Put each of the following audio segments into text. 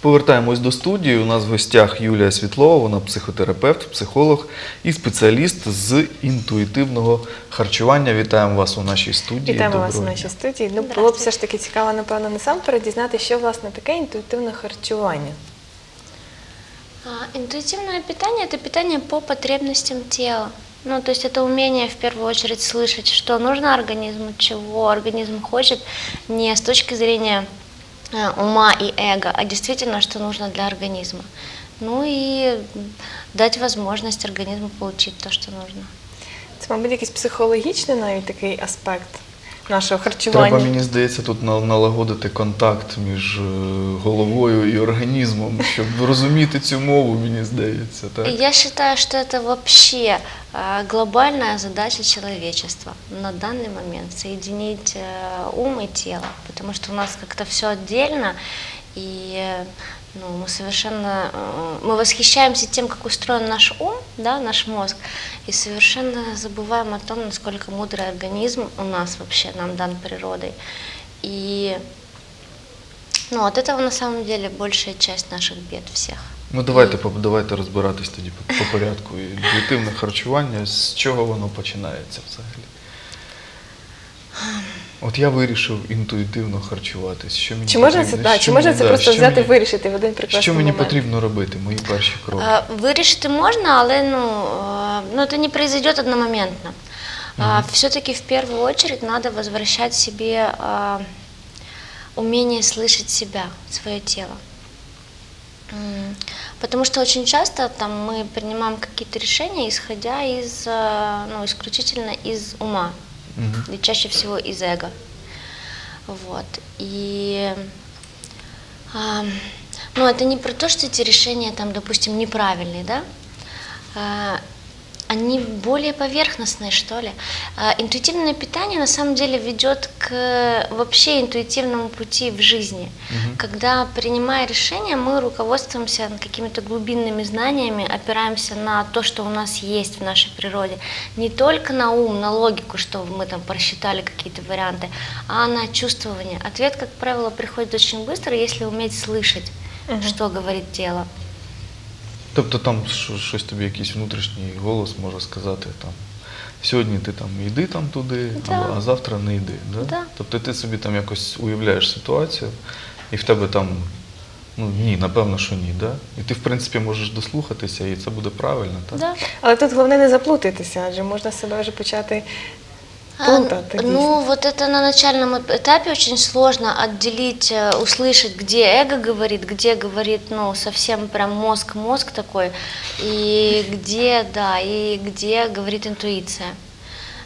Повертаємось до студії. У нас в гостях Юлія Світлова, вона психотерапевт, психолог і спеціаліст з інтуїтивного харчування. Вітаємо вас у нашій студії. Вітаємо вас у Доброго нашій дня. студії. Ну, було б Здравствуйте. все ж таки цікаво, напевно, насамперед дізнати, що власне таке інтуїтивне харчування. А, Интуитивное питание – это питание по потребностям тела. Ну, то есть это умение в первую очередь слышать, что нужно организму, чего организм хочет, не с точки зрения э, ума и эго, а действительно, что нужно для организма. Ну и дать возможность организму получить то, что нужно. Це, мабуть, якийсь психологічний навіть такий аспект нашого харчування. Треба, мені здається, тут на- налагодити контакт між е, головою і організмом, щоб розуміти цю мову, мені здається. Так? Я считаю, что это вообще э, глобальная задача человечества на данный момент соединить э, ум и тело, потому что у нас как-то все отдельно и э, ну, мы совершенно э, мы восхищаемся тем, как устроен наш ум, да, наш мозг, и совершенно забываем о том, насколько мудрый организм у нас вообще нам дан природой. И ну, от этого на самом деле большая часть наших бед всех. Ну давайте по- давайте розбиратись тоді по, по порядку. Інтуїтивне харчування, з чого воно починається взагалі? От я вирішив інтуїтивно харчуватись. Що мені Чи можна це, потрібно? да, Що чи можна мені- це да, просто що взяти мені- вирішити в один прекрасний Що мені момент? потрібно робити? Мої перші кроки. А, Вирішити можна, але ну, е, ну, это не произойдет одномоментно. Все-таки в первую очередь надо возвращать себе а, умение слышать себя, свое тело. М, Потому что очень часто там, мы принимаем какие-то решения, исходя из, а, ну, исключительно из ума Мгм. и чаще всего из эго. Вот. И а, ну, это не про то, что эти решения, там, допустим, неправильные, да? А, они более поверхностные, что ли. А, интуитивное питание на самом деле ведет к вообще интуитивному пути в жизни. Мгм. Когда, принимая решения, мы руководствуемся какими-то глубинными знаниями, опираемся на то, что у нас есть в нашей природе. Не только на ум, на логику, что мы там просчитали какие-то варианты, а на чувствование. Ответ, как правило, приходит очень быстро, если уметь слышать, Мгм. что говорит тело. Тобто там щось тобі якийсь внутрішній голос може сказати там. Сьогодні ти там йди там туди, Да. або, а завтра не йди. Да? Да. Тобто ти собі там якось уявляєш ситуацію, і в тебе там, ну ні, напевно, що ні, да? І ти, в принципі, можеш дослухатися, і це буде правильно, так? Да. Але тут головне не заплутатися, адже можна себе вже почати А, плутати. дійсно. Ну, вот это на начальном этапе очень сложно отделить, э, услышать, где эго говорит, где говорит, ну, совсем прям мозг-мозг такой, и где, да, и где говорит интуиция.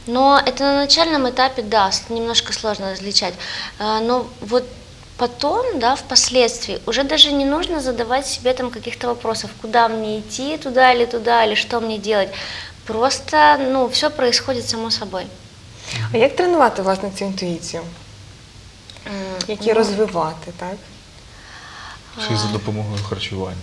Но это на начальном этапе, да, немножко сложно различать. А, Но вот потом, да, впоследствии, уже даже не нужно задавать себе там каких-то вопросов, куда мне идти, туда или туда, или что мне делать. Просто, ну, все происходит само собой. А як тренувати власне цю інтуїцію? Як її ну, розвивати, так? Чи за допомогою харчування?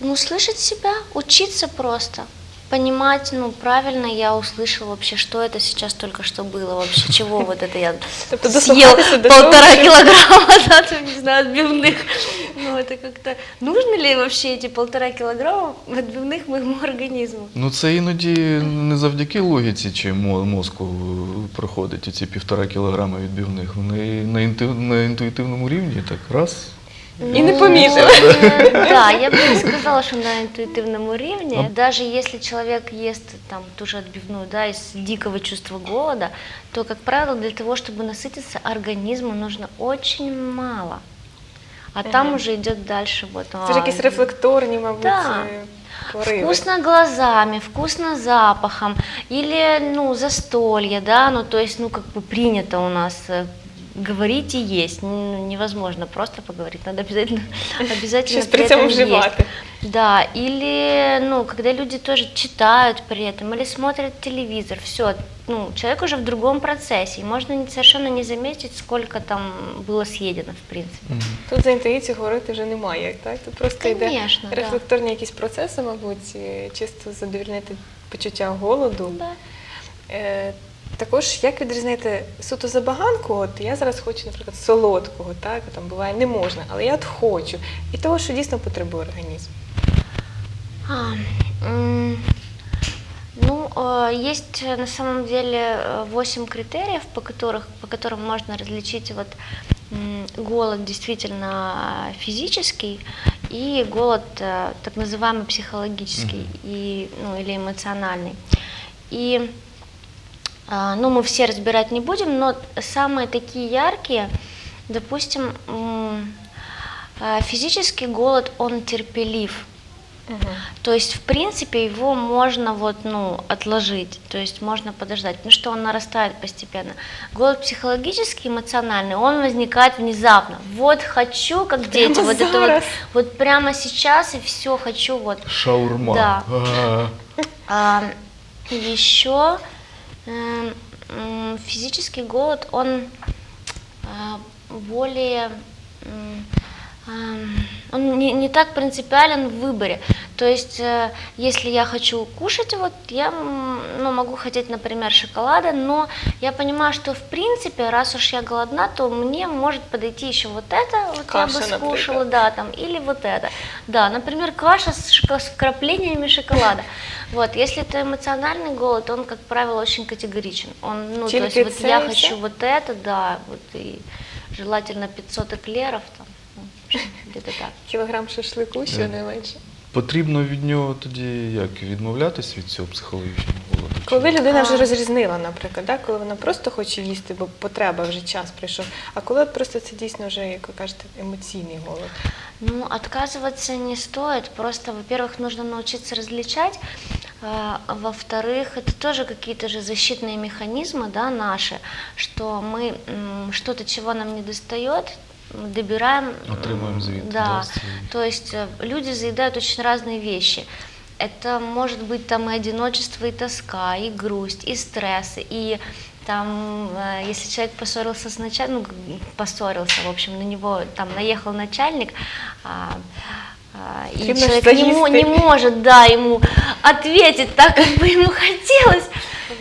Ну, слышать себя, учиться просто Понимать, ну, правильно я услышал вообще, что это сейчас только что было, вообще, чего вот это я Тобто съел дослухатися до того, полтора що- килограмма, да, там, не знаю, отбивных. Ну, это как-то... Нужно ли вообще эти полтора килограмма отбивных моему организму? Ну це іноді не завдяки логіці чи мо- мозку е, проходить ці півтора кілограми відбивних. Вони на, інту- на інтуїтивному рівні так раз. І не помітили. э, Да, я бы не сказала, что на интуитивном уровне. Ну. Даже если человек ест там ту же отбивную, да, из дикого чувства голода, то, как правило, для того, чтобы насытиться, организму нужно очень мало. А там Мгм. уже идет дальше вот. Це ж якісь а, рефлекторні, мабуть, Да. е, пориви. Вкусно глазами, вкусно запахом, или, ну, застолье, да, ну, то есть, ну, как бы принято у нас э, говорить и есть, Ну, невозможно просто поговорить, надо обязательно, обязательно Щось при цьому этом есть. вживати. Да, или, ну, когда люди тоже читают при этом, или смотрят телевизор, все, ну, человек уже в другом процессе, и можно не- совершенно не заметить, сколько там было съедено, в принципе. Мгм. Тут за інтуїцією говорити вже немає, так? Тут просто йде Конечно, да. рефлекторні якісь процеси, мабуть, е, чисто задовільнити почуття голоду. Да. Е, також як відрізнити суто забаганку? От я зараз хочу, наприклад, солодкого, так там буває не можна, але я от хочу. І того, що дійсно потребує організм. А, м, ну, э, есть э, на самом деле 8 критериев, по, которых, по которым можно различить вот м, голод действительно э, физический и голод э, так называемый психологический и, ну, или эмоциональный. И а, ну, мы все разбирать не будем, но самые такие яркие, допустим, а, физический голод, он терпелив. То есть, в принципе, его можно вот, ну, отложить, то есть можно подождать, потому что он нарастает постепенно. Голод психологический, эмоциональный, он возникает внезапно. Вот хочу, как дети, Прямо вот это вот, зараз. вот прямо сейчас и все хочу, вот. Шаурма. Да. А. А, еще физический голод, он а, более, м, ам, он не, не так принципиален в выборе. То есть, э, если я хочу кушать, вот я ну, могу хотеть, например, шоколада, но я понимаю, что в принципе, раз уж я голодна, то мне может подойти еще вот это, вот Каша, я бы например. скушала, да, там, или вот это. Да, например, каша с, шоко- с вкраплениями шоколада. Вот, если это эмоциональный голод, он, как правило, очень категоричен. Он, ну, то есть вот я хочу вот это, да, вот и желательно 500 эклеров, там, ну, где-то так. Кілограм шашлику, що не менше. Потрібно від нього тоді як відмовлятись від цього психологічного голоду? чи Коли ні? людина вже А. розрізнила, наприклад, да, коли вона просто хоче їсти, бо потреба вже час прийшов, а коли от просто це дійсно вже, як ви кажете, емоційний голод. Ну, отказываться не стоит. Просто, во-первых, нужно научиться различать. а, а Во-вторых, это тоже какие-то же защитные механизмы, да, наши, что мы м, что-то, чего нам не достает, м, добираем. м, Отримуємо звідти, Да. да, з цієї. То есть э, люди заедают очень разные вещи. Это может быть там и одиночество, и тоска, и грусть, и стресс, и там, э, если человек поссорился с начальником, ну, как бы поссорился, в общем, на него там наехал начальник, а, а, и Потрібно ж человек не, мо- заїсти. не может, да, ему ответить так, как бы ему хотелось,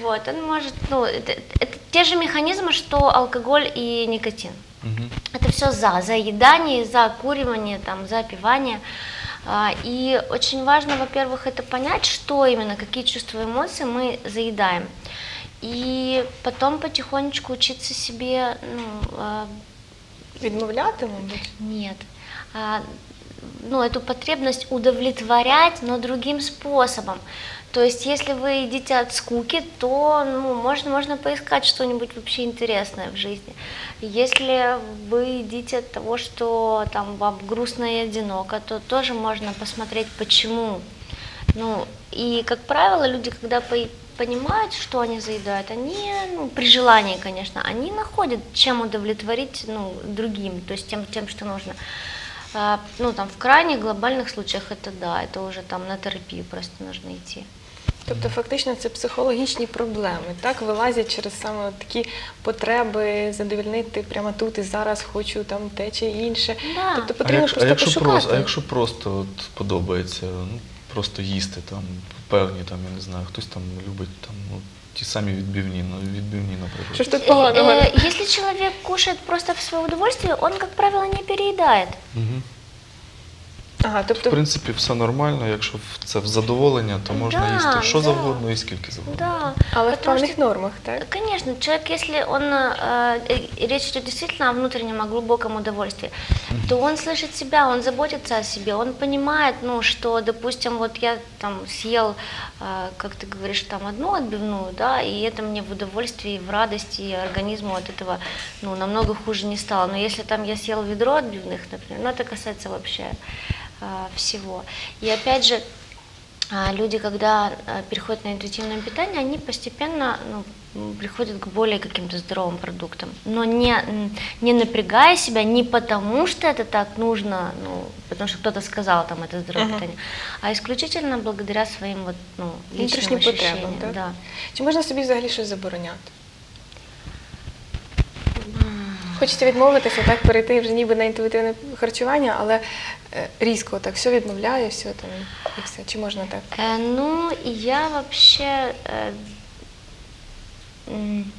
вот, он может, ну, это, это те же механизмы, что алкоголь и никотин. Мгм. Это все за, заедание, за окуривание, там, за опивание. А, И очень важно, во-первых, это понять, что именно, какие чувства и эмоции мы заедаем. И потом потихонечку учиться себе, ну, а, Відмовляти, мабуть. нет, а, ну, эту потребность удовлетворять, но другим способом. То есть, если вы едите от скуки, то ну, можно, можно поискать что-нибудь вообще интересное в жизни. Если вы едите от того, что там вам грустно и одиноко, то тоже можно посмотреть, почему. Ну, и, как правило, люди, когда по- понимают, что они заедают, они, ну, при желании, конечно, они находят, чем удовлетворить, ну, другим, то есть тем, тем что нужно. А, ну, там, в крайних глобальных случаях это да, это уже там на терапию просто нужно идти. Тобто, фактично, це психологічні проблеми, так вилазять через саме такі потреби задовільнити прямо тут і зараз хочу там те чи інше. Да. Тобто А потрібно а просто якщо пошукати. просто, а якщо просто от подобається, ну просто їсти там певні там, я не знаю, хтось там любить там ну, ті самі відбивні, ну відбивні, наприклад. Що ж тут поганого? Если человек кушает просто в свое удовольствие, он, как правило, не переедает. Мгм. Ага, В тобто принципі, все нормально, якщо в- це в задоволення, то можна Да, їсти що да. завгодно і скільки завгодно. Да. але в потому певних что- нормах, так? Конечно, человек, если он, э, э, речь идет действительно о внутреннем, о глубоком удовольствии, то он слышит себя, он заботится о себе, он понимает, ну, что, допустим, вот я там съел, э, как ты говоришь, там одну отбивную, да, и это мне в удовольствии, в радости, и организму от этого, ну, намного хуже не стало. Но если там я съел ведро отбивных, например, ну, это касается вообще э, всего. И опять же, а, люди, когда а, переходят на интуитивное питание, они постепенно ну, м, приходят к более каким-то здоровым продуктам, но не, м, не напрягая себя не потому, что это так нужно, ну, потому что кто-то сказал там это здоровое Мгм. питание, а исключительно благодаря своим вот, ну, личным Внутрішнім потребам, ощущениям. так? Да. Чи можна собі взагалі щось забороняти? Хочеться відмовитися, так перейти вже ніби на інтуїтивне харчування, але е, різко так все відмовляю, все там і все. Чи можна так? Э, ну, я вообще э, м,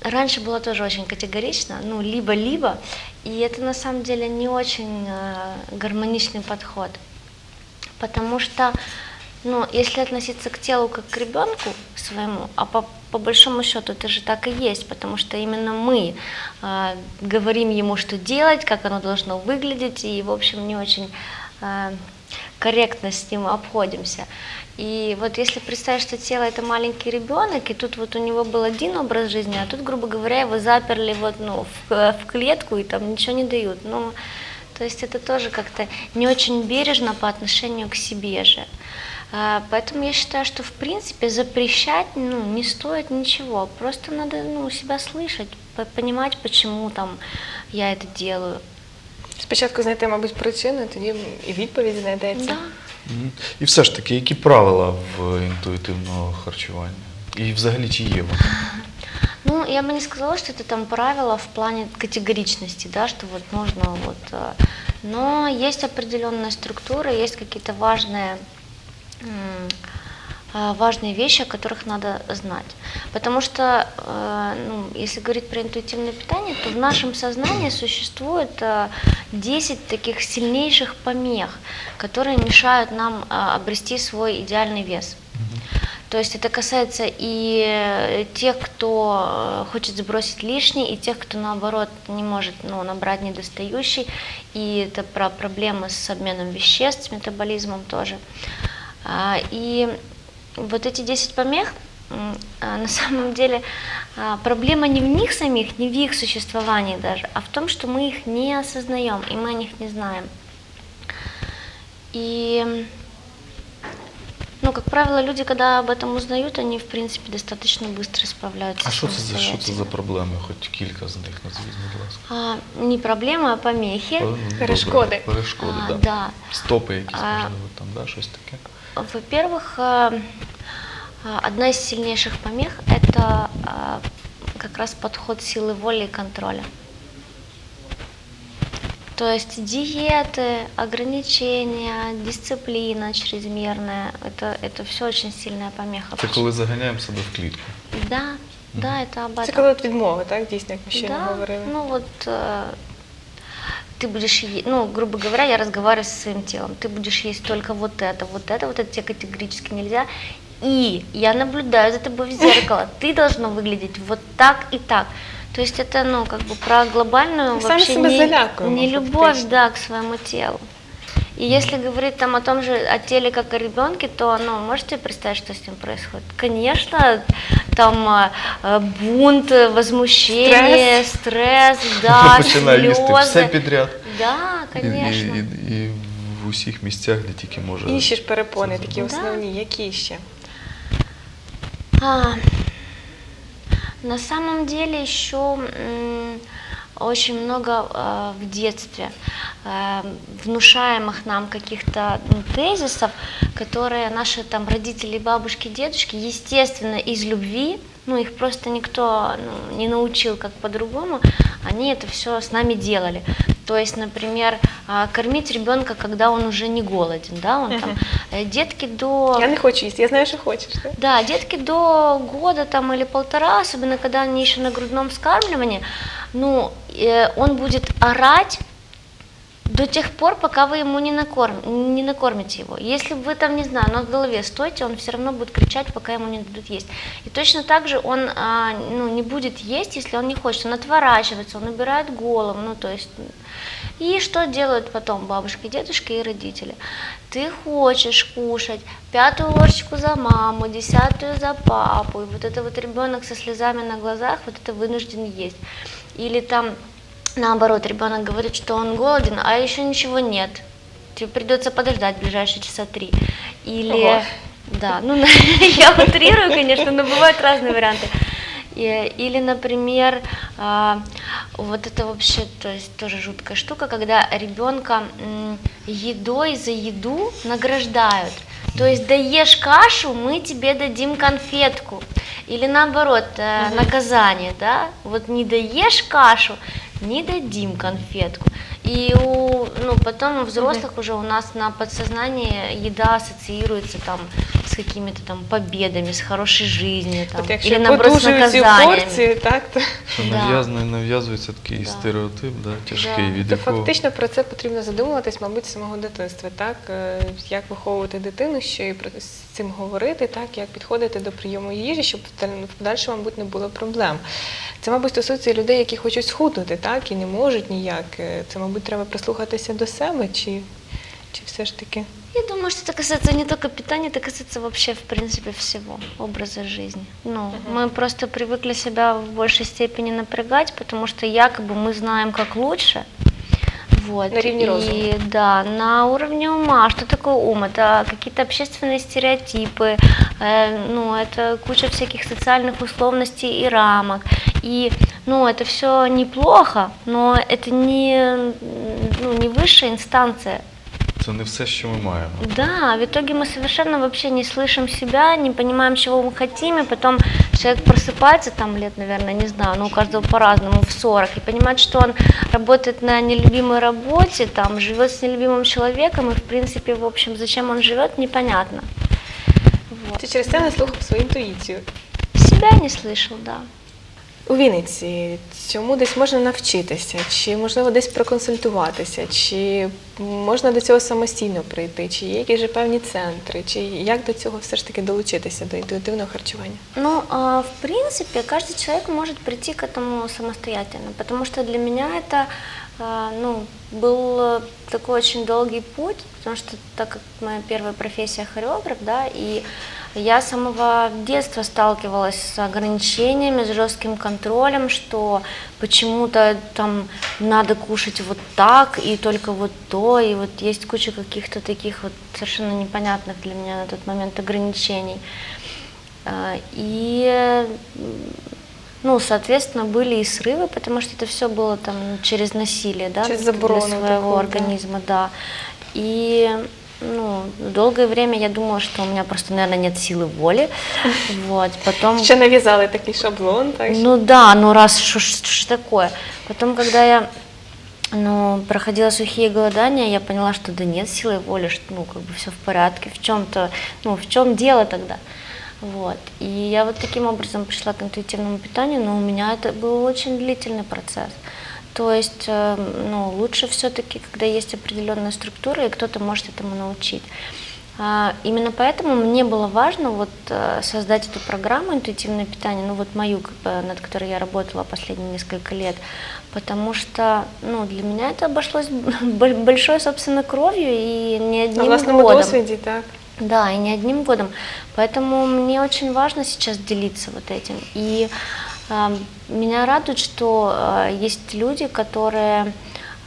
раньше было тоже очень категорично, ну, либо-либо, и это на самом деле не очень э, гармоничный подход. Потому что, ну, если относиться к телу как к ребенку своему, а по, по большому счету это же так и есть, потому что именно мы э, говорим ему, что делать, как оно должно выглядеть, и, в общем, не очень э, корректно с ним обходимся. И вот если представить, что тело это маленький ребенок, и тут вот у него был один образ жизни, а тут, грубо говоря, его заперли вот, ну, в, в клетку и там ничего не дают. Ну, то есть это тоже как-то не очень бережно по отношению к себе же. А, Поэтому я считаю, что в принципе запрещать ну, не стоит ничего. Просто надо ну, себя слышать, по- понимать, почему там я это делаю. Спочатку знайти, мабуть, причину, тоді і відповідь знайдеться. Да. Мгм. І все ж таки, які правила в інтуїтивного харчування? І взагалі чи є вони? Ну, я бы не сказала, что это там правило в плане категоричности, да, что вот нужно вот, э, но есть определенная структура, есть какие-то важные м, э, важные вещи, о которых надо знать. Потому что, э, ну, если говорить про интуитивное питание, то в нашем сознании существует э, 10 таких сильнейших помех, которые мешают нам э, обрести свой идеальный вес. То есть это касается и э, тех, кто э, хочет сбросить лишний, и тех, кто наоборот не может ну, набрать недостающий. И это про проблемы с обменом веществ, с метаболизмом тоже. А, И вот эти 10 помех, м, а, на самом деле, а, проблема не в них самих, не в их существовании даже, а в том, что мы их не осознаем, и мы о них не знаем. И ну, как правило, люди, когда об этом узнают, они, в принципе, достаточно быстро справляются А що це за що це самостоятельно. за проблеми? Хоч кілька з них назвіть, будь ласка. А, не проблема, а помехи. Е, добре. Перешкоди. Перешкоди, А, да. да. Стопи якісь, А. можливо, там, да, щось таке. Во-первых, э, а, одна из сильнейших помех – это а, как раз подход силы воли и контроля. То есть диеты, ограничения, дисциплина чрезмерная – это, это все очень сильная помеха. Це коли заганяємо себе в клітку. Да, да, это об Це этом. коли от відмови, так, дійсно, як ми щойно Да, говорили. ну вот э, ты будешь, ну, грубо говоря, я разговариваю со своим телом, ты будешь есть только вот это, вот это, вот это тебе категорически нельзя. И я наблюдаю за тобой в зеркало, ты должно выглядеть вот так и так. То есть это, ну, как бы про глобальную Мы вообще не, не любовь, да, к своему телу. И если говорить там о том же, о теле как о ребенке, то, ну, можете представить, что с ним происходит? Конечно, там э, э, бунт, э, возмущение, стресс, да, Починає їсти все слезы. підряд. Да, І, конечно. і, і, і в усіх місцях, де тільки може. Інші ж перепони це такі Да. основні, які ще? А, на самом деле еще м, очень много э, в детстве э, внушаемых нам каких-то ну, тезисов, которые наши там родители, бабушки, дедушки, естественно, из любви, ну их просто никто ну, не научил как по-другому, они это все с нами делали. То есть, например, а, кормить ребенка, когда он уже не голоден, да, он там, э, детки до... Я не хочу їсти, я знаю, що хочеш. Так? Да, детки до года там или полтора, особенно когда они еще на грудном вскармливании, ну, э, он будет орать до тех пор, пока вы ему не, накорм, не накормите его. Если вы там, не знаю, на голове стоите, он все равно будет кричать, пока ему не дадут есть. И точно так же он а, ну, не будет есть, если он не хочет. Он отворачивается, он убирает голову, ну, то есть... И что делают потом бабушки, дедушки и родители? Ты хочешь кушать пятую ложечку за маму, десятую за папу, и вот это вот ребенок со слезами на глазах, вот это вынужден есть. Или там наоборот, ребенок говорит, что он голоден, а еще ничего нет. Тебе придется подождать ближайшие часа три. Или, Ого. да, ну я утрирую, конечно, но бывают разные варианты. Или, например, а, вот это вообще, то есть тоже жуткая штука, когда ребенка едой за еду награждают. То есть доешь кашу, мы тебе дадим конфетку. Или наоборот, э, наказание, да? Вот не доешь кашу, не дадим конфетку. И у, ну, потом у взрослых уже у нас на подсознании еда ассоциируется там какими-то там победами, с хорошей жизнью, там, От якщо или наоборот с подужують ці наказаниями. порції, так, то, Що Да. нав'язується такий Да. стереотип, да, тяжкий, Да. від то якого фактично про це потрібно задумуватись, мабуть, з самого дитинства, так? Е, Як виховувати дитину, що і про з цим говорити, так, як підходити до прийому їжі, щоб в подальшому, мабуть, не було проблем. Це, мабуть, стосується людей, які хочуть схуднути, так, і не можуть ніяк. Е, Це, мабуть, треба прислухатися до себе, чи, чи все ж таки. Я думаю, что это касается не только питания, это касается вообще, в принципе, всего образа жизни. Ну, мы просто привыкли себя в большей степени напрягать, потому что якобы мы знаем, как лучше. Вот. На уровне и, розума. Да, на уровне ума. Что такое ум? Это какие-то общественные стереотипы, э, ну, это куча всяких социальных условностей и рамок. И, ну, это все неплохо, но это не, ну, не высшая инстанция це не все, що ми маємо. да, в итоге мы совершенно вообще не слышим себя, не понимаем, чего мы хотим, и потом человек просыпается, там лет, наверное, не знаю, но у каждого по-разному, в 40, и понимает, что он работает на нелюбимой работе, там, живет с нелюбимым человеком, и, в принципе, в общем, зачем он живет, непонятно. Вот. Чи через це не слухав свою інтуїцію? Себя не слышал, да. У Вінниці цьому десь можна навчитися, чи можливо десь проконсультуватися, чи можна до цього самостійно прийти, чи є якісь же певні центри, чи як до цього все ж таки долучитися до інтуїтивного харчування? Ну, а, в принципе, каждый человек может прийти к этому самостоятельно, потому что для меня это а, ну, был э, такой очень долгий путь, потому что так как моя первая профессия хореограф, да, и я с самого детства сталкивалась с ограничениями, с жестким контролем, что почему-то там надо кушать вот так и только вот то, и вот есть куча каких-то таких вот совершенно непонятных для меня на тот момент ограничений. А, И, ну, соответственно, были и срывы, потому что это все было там через насилие, да, Через для своего да. организма, да. И, ну, долгое время я думала, что у меня просто, наверное, нет силы воли, вот, потом... Ще нав'язали такий шаблон, так Ну да, ну раз что ж такое. Потом, когда я ну, проходила сухие голодания, я поняла, что да нет силы воли, что ну как бы все в порядке, в чем-то, ну в чем дело тогда. Вот. И я вот таким образом пришла к интуитивному питанию, но у меня это был очень длительный процесс. То есть, э, ну, лучше все-таки, когда есть определенная структура, и кто-то может этому научить. А, Именно поэтому мне было важно вот э, создать эту программу интуитивное питание, ну вот мою, над которой я работала последние несколько лет, потому что, ну, для меня это обошлось большой, собственно, кровью и не на одним власному годом. досвіді, так. Да, и не одним годом. Поэтому мне очень важно сейчас делиться вот этим. И меня радует, что э, есть люди, которые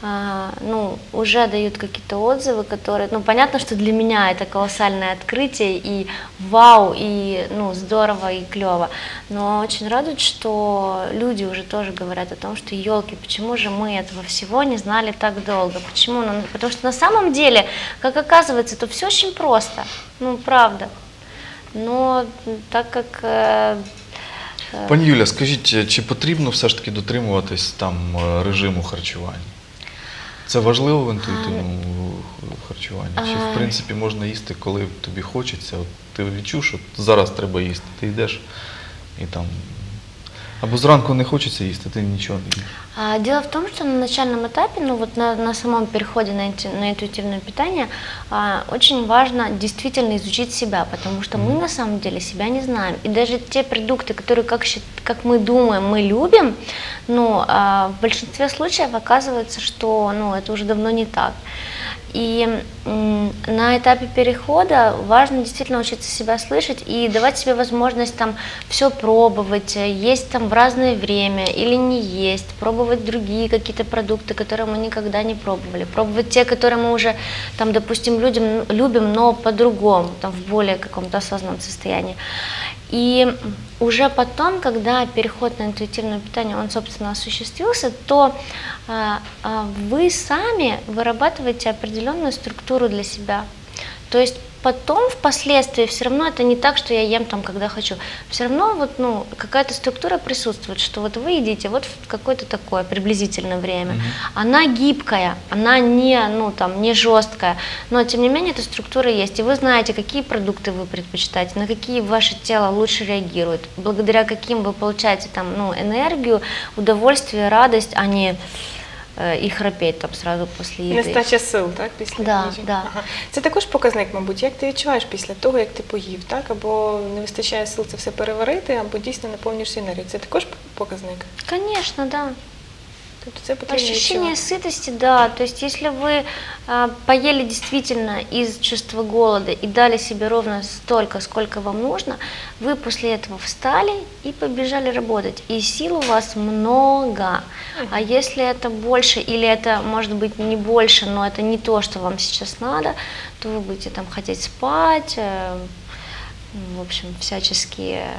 э, ну, уже дают какие-то отзывы, которые, ну, понятно, что для меня это колоссальное открытие, и вау, и, ну, здорово, и клево, но очень радует, что люди уже тоже говорят о том, что, елки, почему же мы этого всего не знали так долго, почему, ну, потому что на самом деле, как оказывается, то все очень просто, ну, правда, но так как... Пані Юля, скажіть, чи потрібно все ж таки дотримуватись там е, режиму харчування? Це важливо в інтуїтивному харчуванні? Чи в принципі можна їсти, коли тобі хочеться? От ти відчув, що зараз треба їсти, ти йдеш і там. Або зранку не хочеться їсти, ти нічого не їш. А, Дело в том, что на начальном этапе, ну вот на, на самом переходе на, инту- на интуитивное питание, а, очень важно действительно изучить себя, потому что мы на самом деле себя не знаем. И даже те продукты, которые, как, счит- как мы думаем, мы любим, ну, а, в большинстве случаев оказывается, что ну, это уже давно не так. И на этапе перехода важно действительно учиться себя слышать и давать себе возможность там все пробовать, э, есть там в разное время или не есть, пробовать другие какие-то продукты, которые мы никогда не пробовали, пробовать те, которые мы уже там, допустим, людям, любим, но по-другому, там в более каком-то осознанном состоянии. И уже потом, когда переход на интуитивное питание, он, собственно, осуществился, то а, а, вы сами вырабатываете определенную структуру для себя. То есть потом, впоследствии, все равно это не так, что я ем там, когда хочу. Все равно вот, ну, какая-то структура присутствует, что вот вы едите вот в какое-то такое приблизительное время. Она гибкая, она не, ну, там, не жесткая, но тем не менее эта структура есть. И вы знаете, какие продукты вы предпочитаете, на какие ваше тело лучше реагирует, благодаря каким вы получаете там, ну, энергию, удовольствие, радость, а не э, и храпеть там сразу після еды. Нестача сил, так, після Да, їжі? да. Ага. Це також показник, мабуть, як ти відчуваєш після того, як ти поїв, так? Або не вистачає сил це все переварити, або дійсно наповнюєшся енергією. Це також показник. Конечно, да. Ощущение сытости, да. То есть, если вы а, поели действительно из чувства голода и дали себе ровно столько, сколько вам нужно, вы после этого встали и побежали работать. И сил у вас много. А если это больше или это может быть не больше, но это не то, что вам сейчас надо, то вы будете там хотеть спать, э, в общем, всячески, э,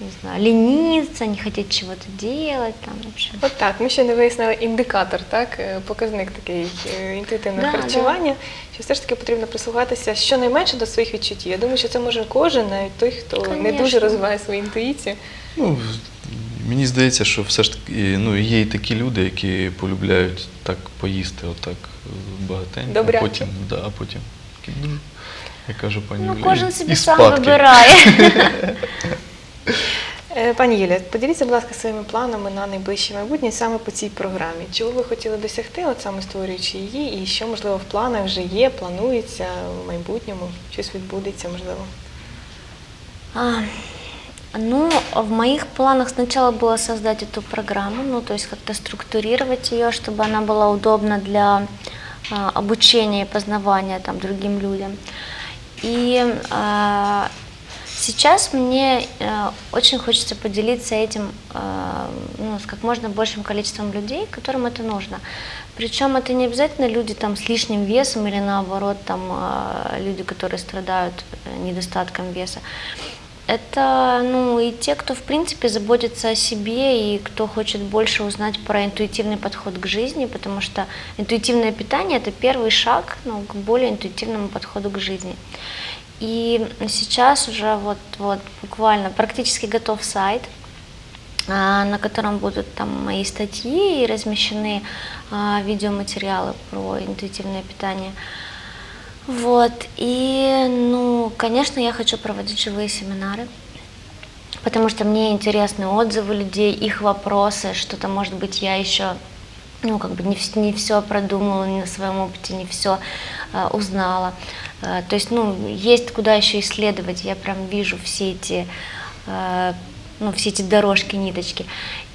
не знаю, лениться, не хотеть чего-то делать, там, в общем. От так, ми ще не вияснили індикатор, так, е, показник такий е, інтуїтивного Да, харчування, що все ж таки потрібно прислухатися щонайменше до своїх відчуттів. Я думаю, що це може кожен, навіть той, хто не дуже Конечно. розвиває свою інтуїцію. Ну, мені здається, що все ж таки ну, є і такі люди, які полюбляють так поїсти, отак е, багатенько, а потім, да, а потім такі, ну, як каже пані Ну, Юлія, кожен і- собі і сам спадки. вибирає. Е, Пані Юлія, поділіться, будь ласка, своїми планами на найближче майбутнє саме по цій програмі. Чого ви хотіли досягти, от саме створюючи її, і що, можливо, в планах вже є, планується в майбутньому, щось відбудеться, можливо. А, Ну, в моих планах сначала было создать эту программу, ну, то есть как-то структурировать ее, чтобы она была удобна для а, обучения и познавания там, другим людям. И а, сейчас мне а, очень хочется поделиться этим а, ну, с как можно большим количеством людей, которым это нужно. Причем это не обязательно люди там, с лишним весом или наоборот там, а, люди, которые страдают э, недостатком веса. Это ну, и те, кто в принципе заботится о себе и кто хочет больше узнать про интуитивный подход к жизни, потому что интуитивное питание это первый шаг ну, к более интуитивному подходу к жизни. И сейчас уже вот, вот буквально практически готов сайт, а, на котором будут там мои статьи и размещены а, видеоматериалы про интуитивное питание. Вот, и, ну, конечно, я хочу проводить живые семинары, потому что мне интересны отзывы людей, их вопросы, что-то, может быть, я еще, ну, как бы не, не все продумала, не на своем опыте не все узнала. Э, то есть, ну, есть куда еще исследовать, я прям вижу все эти, э, ну, все эти дорожки, ниточки.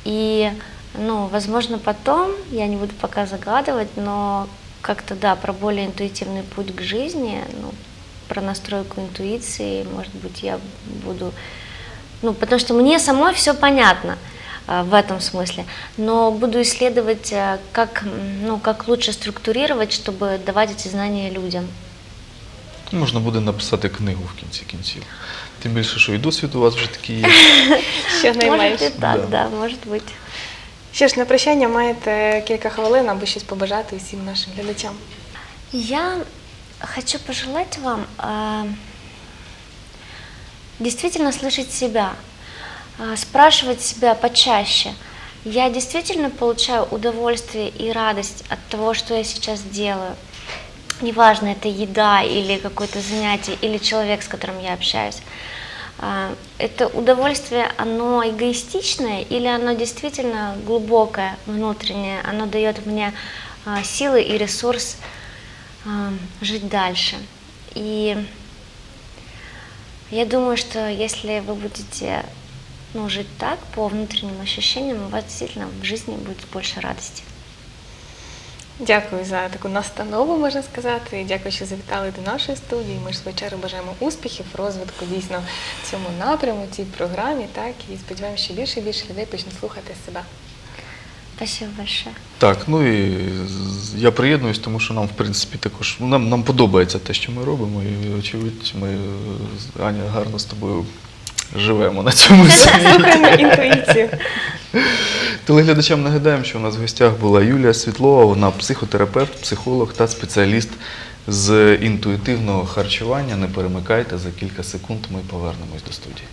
И, ну, возможно, потом, я не буду пока загадывать, но как-то, да, про более интуитивный путь к жизни, ну, про настройку интуиции, может быть, я буду, ну, потому что мне самой все понятно э, в этом смысле, но буду исследовать, э, как, м, ну, как лучше структурировать, чтобы давать эти знания людям. Можна буде написати книгу в кінці кінців. Тим більше, що і досвід у вас вже такий є. Що Может найменше. и так, Да. да, может быть. Що ж, на прощання маєте кілька хвилин, аби щось побажати всім нашим глядачам. Я хочу пожелать вам э, действительно слышать себя, э, спрашивать себя почаще. Я действительно получаю удовольствие и радость от того, что я сейчас делаю. Неважно, это еда или какое-то занятие, или человек, с которым я общаюсь. А, Это удовольствие, оно эгоистичное или оно действительно глубокое, внутреннее, оно дает мне а, силы и ресурс а, жить дальше. И я думаю, что если вы будете ну, жить так, по внутренним ощущениям, у вас действительно в жизни будет больше радости. Дякую за таку настанову, можна сказати. І дякую, що завітали до нашої студії. Ми ж звичайно бажаємо успіхів, розвитку дійсно в цьому напряму, цій програмі. Так і сподіваємося, що більше і більше людей почнуть слухати себе. Спасибо большое. Так, ну і я приєднуюсь, тому що нам, в принципі, також нам, нам подобається те, що ми робимо, і очевидь, ми з Аня гарно з тобою живемо на цьому світі. Слухаємо інтуїцію. Телеглядачам нагадаємо, що у нас в гостях була Юлія Світлова, вона психотерапевт, психолог та спеціаліст з інтуїтивного харчування. Не перемикайте, за кілька секунд ми повернемось до студії.